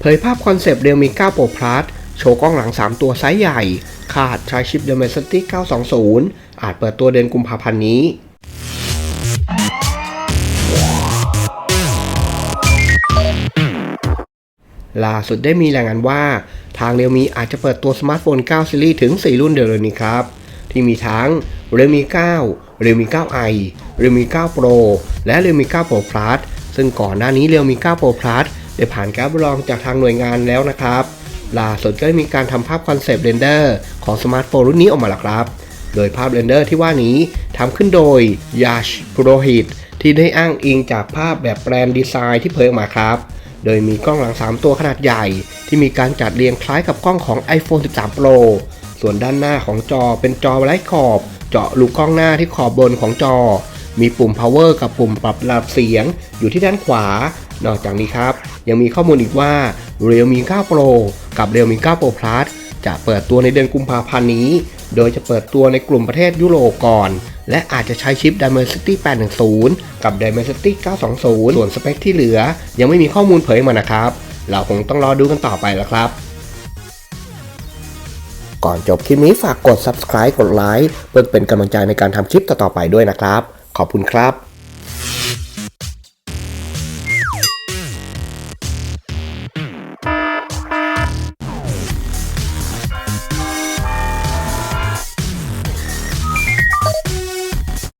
เผยภาพคอนเซปต์เรียวมี9 Pro Plus โชว์กล้องหลัง 3 ตัวไซส์ใหญ่คาดใช้ชิป Dimensity 920 อาจเปิดตัวเดือนกุมภาพันธ์นี้ล่าสุดได้มีรายงานว่า ทางเรียวมีอาจจะเปิดตัวสมาร์ทโฟน 9 ซีรีส์ถึง 4 รุ่นเร็วๆนี้ครับ ที่มีทั้ง Realme 9 Realme 9i Realme 9 Pro และ Realme 9 Pro Plus ซึ่งก่อนหน้านี้ Realme 9 Pro Plus ได้ผ่านการรับรองจากทางหน่วยงานแล้วนะครับล่าสุดก็ได้มีการทำภาพคอนเซปต์เรนเดอร์ของสมาร์ทโฟนรุ่นนี้ออกมาแล้วครับ โดยภาพเรนเดอร์ที่ว่านี้ทำขึ้นโดย Yash Purohit ที่ได้อ้างอิงจากภาพแบบแบรนดีไซน์ที่เผยออกมาครับ โดยมีกล้องหลัง 3 ตัวขนาดใหญ่ ที่มีการจัดเรียงคล้ายกับกล้องของ iPhone 13 Pro ส่วนด้านหน้าของจอเป็นจอไร้ขอบ เจาะลูกกล้องหน้าที่ขอบบนของจอ มีปุ่ม power กับปุ่มปรับระดับเสียงอยู่ที่ด้านขวา นอกจากนี้ครับ ยังมีข้อมูลอีกว่า Realme 9 Pro กับ Realme 9 Pro Plus จะเปิดตัวในเดือนกุมภาพันธ์นี้ โดยจะเปิดตัวในกลุ่มประเทศยุโรปก่อน และอาจจะใช้ชิป Dimensity 810 กับ Dimensity 920 ส่วนสเปคที่เหลือ ยังไม่มีข้อมูลเผยมานะครับ เราคงต้องรอดูกันต่อไปแล้วครับก่อนจบคลิปนี้ฝากกด subscribe กดไลค์เพื่อเป็นกำลังใจในการทำคลิปต่อๆไปด้วยนะครับ ขอบคุณครับ